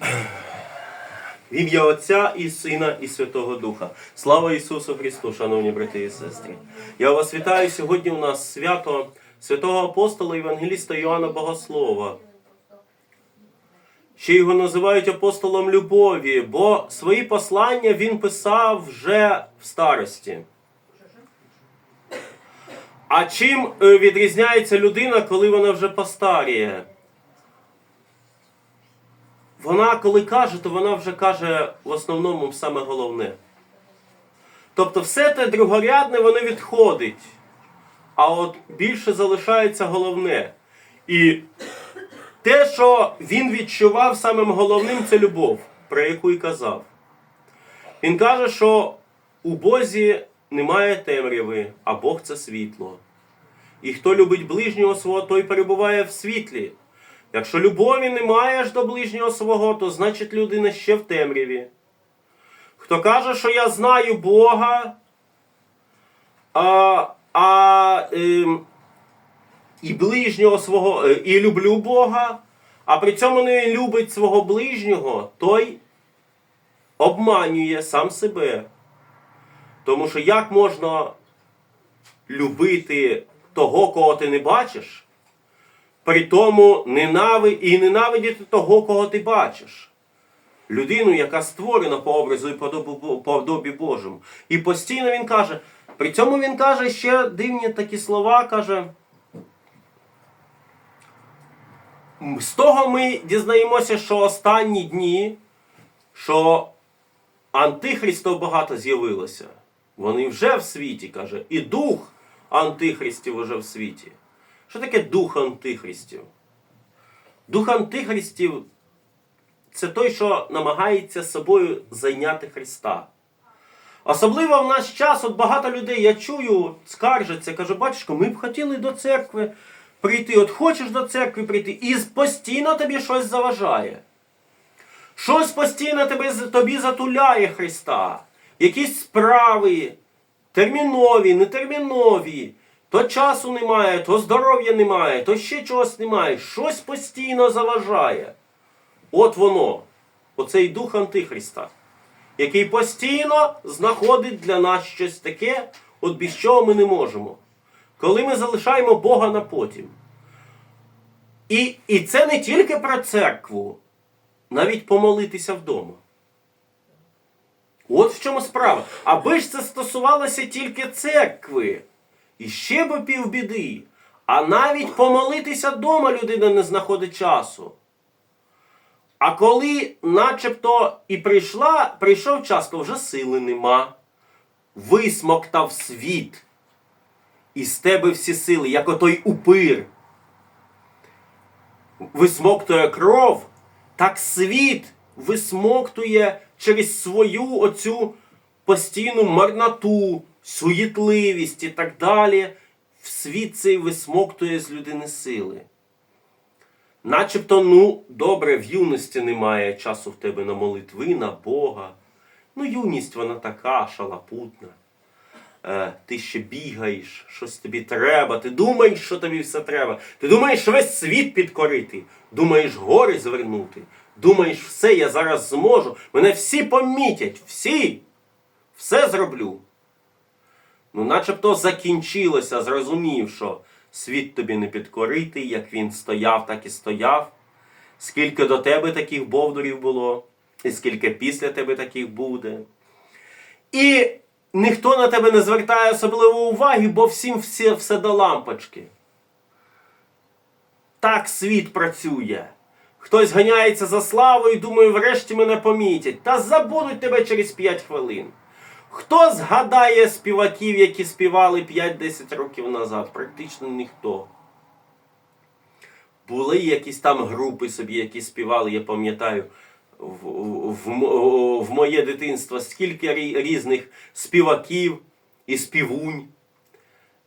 В ім'я Отця і Сина, і Святого Духа. Слава Ісусу Христу, шановні брати і сестри. Я вас вітаю. Сьогодні у нас свято святого апостола Євангеліста Йоанна Богослова. Ще його називають апостолом любові, бо свої послання він писав вже в старості. А чим е, відрізняється людина, коли вона вже постаріє? Вона, коли каже, то вона вже каже в основному саме головне. Тобто все те другорядне воно відходить, а от більше залишається головне. І те, що він відчував самим головним, це любов, про яку і казав. Він каже, що у Бозі немає темряви, а Бог це світло. І хто любить ближнього свого, той перебуває в світлі. Якщо любові немає аж до ближнього свого, то значить людина ще в темряві. Хто каже, що я знаю Бога, а, а, ем, і ближнього свого, е, і люблю Бога, а при цьому не любить свого ближнього, той обманює сам себе. Тому що як можна любити того, кого ти не бачиш? При тому ненави... і ненавидіти того, кого ти бачиш. Людину, яка створена по образу і подобі Божому. І постійно він каже, при цьому він каже ще дивні такі слова, каже. З того ми дізнаємося, що останні дні, що антихристів багато з'явилося. Вони вже в світі, каже, і дух антихристів вже в світі. Що таке дух антихристів? Дух антихристів це той, що намагається собою зайняти Христа. Особливо в наш час от багато людей, я чую, скаржаться, каже, батюшко, ми б хотіли до церкви прийти. От хочеш до церкви прийти, і постійно тобі щось заважає. Щось постійно тебе, тобі затуляє Христа. Якісь справи, термінові, нетермінові. То часу немає, то здоров'я немає, то ще чогось немає. Щось постійно заважає. От воно, оцей дух Антихриста, який постійно знаходить для нас щось таке, от без чого ми не можемо. Коли ми залишаємо Бога на потім. І, і це не тільки про церкву, навіть помолитися вдома. От в чому справа. Аби ж це стосувалося тільки церкви. І ще би півбіди. А навіть помолитися вдома людина не знаходить часу. А коли начебто і прийшла, прийшов час, то вже сили нема. Висмоктав світ. І з тебе всі сили, як отой упир. Висмоктує кров, так світ висмоктує через свою оцю постійну марноту, суєтливість і так далі, в світ цей висмоктує з людини сили. Начебто, ну, добре, в юності немає часу в тебе на молитви, на Бога. Ну, юність вона така, шалапутна. Е, ти ще бігаєш, щось тобі треба, ти думаєш, що тобі все треба. Ти думаєш весь світ підкорити, думаєш гори звернути, думаєш, все, я зараз зможу. Мене всі помітять, всі, все зроблю. Ну, начебто закінчилося, зрозумів, що світ тобі не підкоритий, як він стояв, так і стояв. Скільки до тебе таких бовдурів було, і скільки після тебе таких буде. І ніхто на тебе не звертає особливо уваги, бо всім все, все до лампочки. Так світ працює. Хтось ганяється за славою і думає, врешті мене помітять. Та забудуть тебе через 5 хвилин. Хто згадає співаків, які співали 5-10 років назад? Практично ніхто. Були якісь там групи собі, які співали, я пам'ятаю, в, в, в, моє дитинство скільки різних співаків і співунь,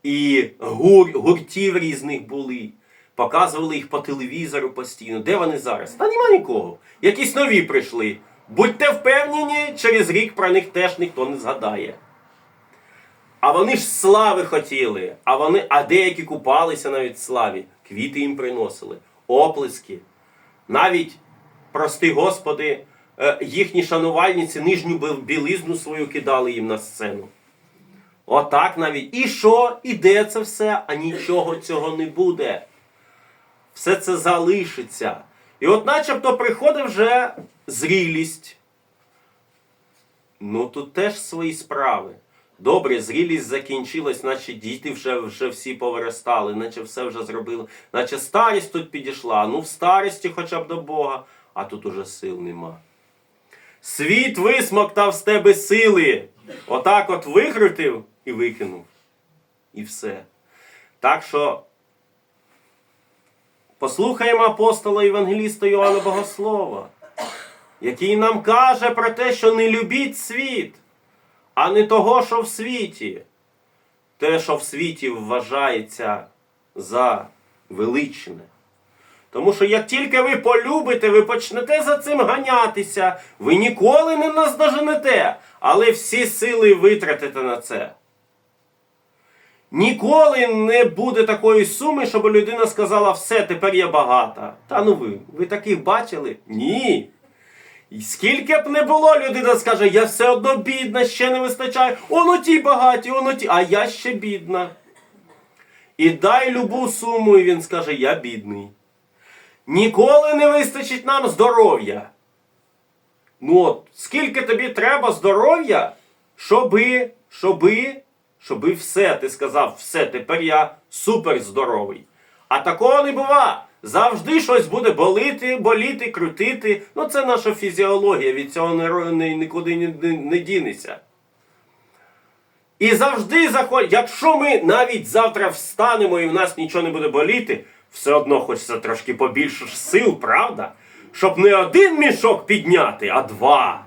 і гур, гуртів різних були. Показували їх по телевізору постійно. Де вони зараз? Та нема нікого. Якісь нові прийшли. Будьте впевнені, через рік про них теж ніхто не згадає. А вони ж слави хотіли, а вони, а деякі купалися навіть славі, квіти їм приносили, оплески. Навіть прости Господи, е, їхні шанувальниці нижню білизну свою кидали їм на сцену. Отак навіть. І що? І де це все? А нічого цього не буде. Все це залишиться. І от начебто приходить вже зрілість. Ну тут теж свої справи. Добре, зрілість закінчилась, наче діти вже, вже всі повиростали, наче все вже зробили, наче старість тут підійшла. Ну в старості хоча б до Бога, а тут уже сил нема. Світ висмоктав з тебе сили. Отак от викрутив і викинув. І все. Так що послухаємо апостола Євангеліста Йоанна Богослова, який нам каже про те, що не любіть світ, а не того, що в світі. Те, що в світі вважається за величне. Тому що як тільки ви полюбите, ви почнете за цим ганятися, ви ніколи не наздоженете, але всі сили витратите на це. Ніколи не буде такої суми, щоб людина сказала, все, тепер я багата. Та ну ви, ви таких бачили? Ні. І Скільки б не було, людина скаже, я все одно бідна, ще не вистачає. Оно ті багаті, оно ті, а я ще бідна. І дай любу суму, і він скаже, я бідний. Ніколи не вистачить нам здоров'я. Ну от, скільки тобі треба здоров'я, щоби, щоби, щоби все, ти сказав, все, тепер я супер здоровий. А такого не бува. Завжди щось буде боліти, боліти, крутити. Ну це наша фізіологія, від цього нікуди не, не, не дінеться. І завжди заходять, якщо ми навіть завтра встанемо і в нас нічого не буде боліти, все одно хочеться трошки побільше сил, правда? Щоб не один мішок підняти, а два.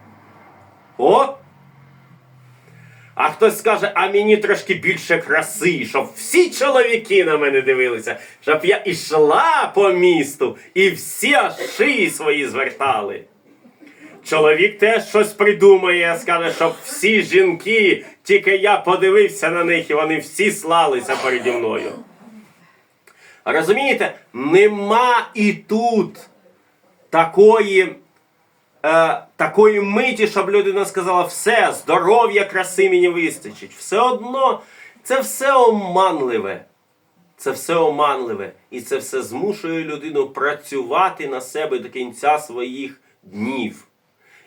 О! А хтось скаже, а мені трошки більше краси, щоб всі чоловіки на мене дивилися, щоб я ішла по місту і всі шиї свої звертали. Чоловік теж щось придумає, скаже, щоб всі жінки, тільки я подивився на них, і вони всі слалися переді мною. Розумієте, нема і тут такої, е, такої миті, щоб людина сказала, все, здоров'я, краси мені вистачить. Все одно це все оманливе. Це все оманливе. І це все змушує людину працювати на себе до кінця своїх днів.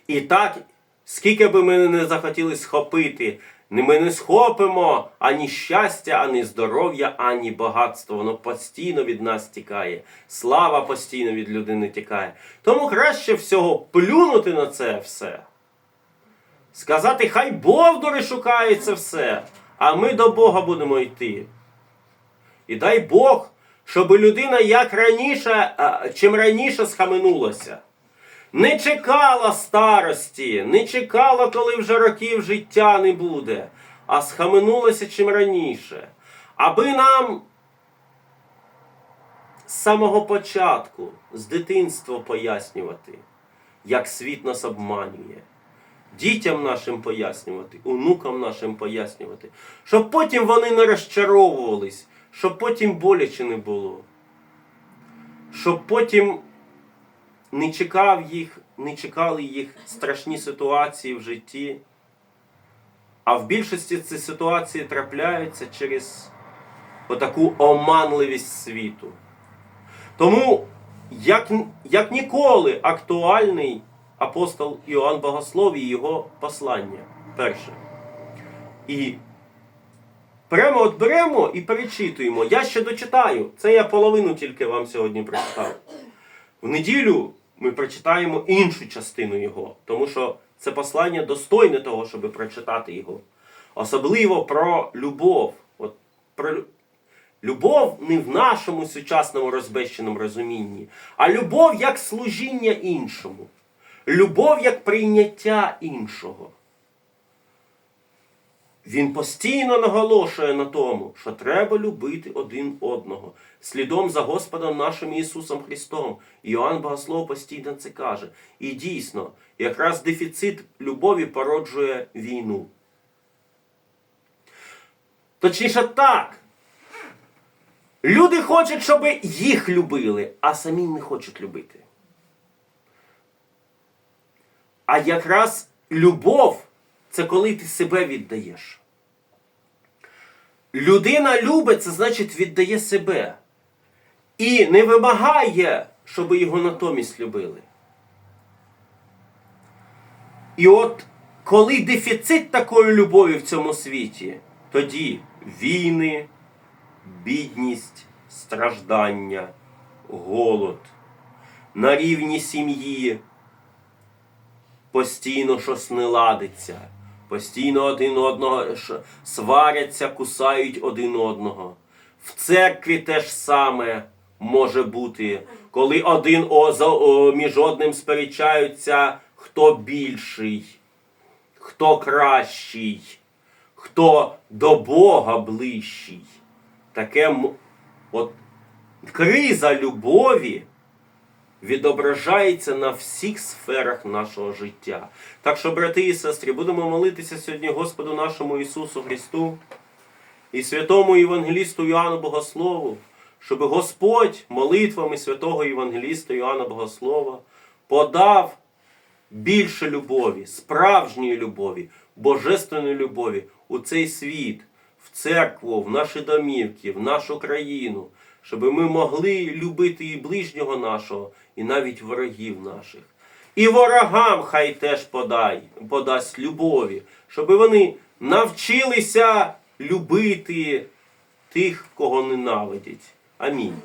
І так, скільки би ми не захотіли схопити, ми не схопимо ані щастя, ані здоров'я, ані багатство. Воно постійно від нас тікає. Слава постійно від людини тікає. Тому краще всього плюнути на це все. Сказати, хай Бовдури шукають це все, а ми до Бога будемо йти. І дай Бог, щоб людина як раніше, чим раніше схаменулася. Не чекала старості, не чекала, коли вже років життя не буде, а схаменулася чим раніше. Аби нам з самого початку, з дитинства пояснювати, як світ нас обманює. Дітям нашим пояснювати, онукам нашим пояснювати, щоб потім вони не розчаровувались, щоб потім боляче не було. Щоб потім не чекав їх, не чекали їх страшні ситуації в житті. А в більшості ці ситуації трапляються через отаку оманливість світу. Тому, як, як ніколи, актуальний апостол Іоанн Богослов і його послання. Перше. І прямо от беремо і перечитуємо. Я ще дочитаю. Це я половину тільки вам сьогодні прочитав. В неділю ми прочитаємо іншу частину його, тому що це послання достойне того, щоб прочитати його. Особливо про любов. От про любов не в нашому сучасному розбещеному розумінні, а любов як служіння іншому, любов як прийняття іншого. Він постійно наголошує на тому, що треба любити один одного, слідом за Господом нашим Ісусом Христом. Іоанн Богослов постійно це каже. І дійсно, якраз дефіцит любові породжує війну. Точніше так. Люди хочуть, щоб їх любили, а самі не хочуть любити. А якраз любов це коли ти себе віддаєш. Людина любить, це значить віддає себе. І не вимагає, щоб його натомість любили. І от коли дефіцит такої любові в цьому світі, тоді війни, бідність, страждання, голод на рівні сім'ї постійно щось не ладиться, постійно один одного сваряться, кусають один одного. В церкві теж саме може бути, коли один між одним сперечаються, хто більший, хто кращий, хто до Бога ближчий. Таке от, криза любові відображається на всіх сферах нашого життя. Так що, брати і сестри, будемо молитися сьогодні Господу нашому Ісусу Христу і святому Євангелісту Іоанну Богослову, щоб Господь молитвами святого Євангеліста Іоанна Богослова подав більше любові, справжньої любові, божественної любові у цей світ, церкву, в наші домівки, в нашу країну, щоб ми могли любити і ближнього нашого, і навіть ворогів наших. І ворогам хай теж подай, подасть любові, щоб вони навчилися любити тих, кого ненавидять. Амінь.